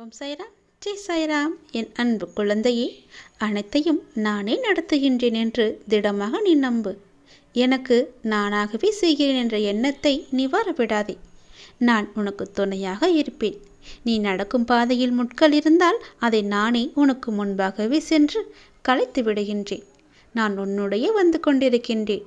ஓம் சாய்ராம் ஜெய் சாய்ராம் என் அன்பு குழந்தையே அனைத்தையும் நானே நடத்துகின்றேன் என்று திடமாக நீ நம்பு. எனக்கு நானாகவே செய்கிறேன் என்ற எண்ணத்தை நீ வரவிடாதே. நான் உனக்கு துணையாக இருப்பேன். நீ நடக்கும் பாதையில் முட்கள் இருந்தால் அதை நானே உனக்கு முன்பாகவே சென்று கலைத்து விடுகின்றேன். நான் உன்னுடைய வந்து கொண்டிருக்கின்றேன்.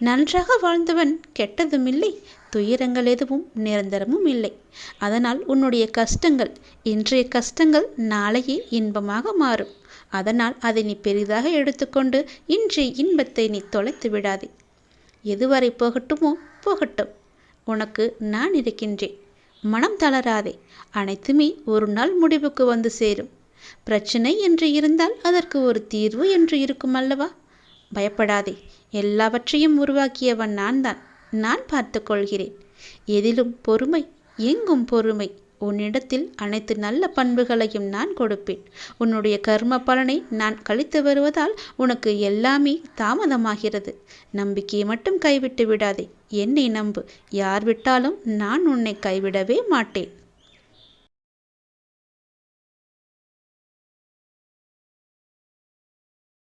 நன்றாக வாழ்ந்தவன் கெட்டதும் இல்லை துயரங்கள் எதுவும் நிரந்தரமும் இல்லை. அதனால் உன்னுடைய கஷ்டங்கள் இன்றைய கஷ்டங்கள் நாளையே இன்பமாக மாறும். அதனால் அதை நீ பெரிதாக எடுத்துக்கொண்டு இன்றைய இன்பத்தை நீ தொலைத்து விடாதே. எதுவரை போகட்டுமோ போகட்டும். உனக்கு நான் இருக்கின்றேன். மனம் தளராதே. அனைத்துமே ஒரு நாள் முடிவுக்கு வந்து சேரும். பிரச்சனை என்று இருந்தால் அதற்கு ஒரு தீர்வு என்று இருக்கும் அல்லவா? பயப்படாதே. எல்லாவற்றையும் உருவாக்கியவன் நான் தான். நான் பார்த்து கொள்கிறேன். எதிலும் பொறுமை எங்கும் பொறுமை. உன்னிடத்தில் அனைத்து நல்ல பண்புகளையும் நான் கொடுப்பேன். உன்னுடைய கர்ம பலனை நான் கழித்து வருவதால் உனக்கு எல்லாமே தாமதமாகிறது. நம்பிக்கையை மட்டும் கைவிட்டு விடாதே. என்னை நம்பு. யார் விட்டாலும் நான் உன்னை கைவிடவே மாட்டேன்.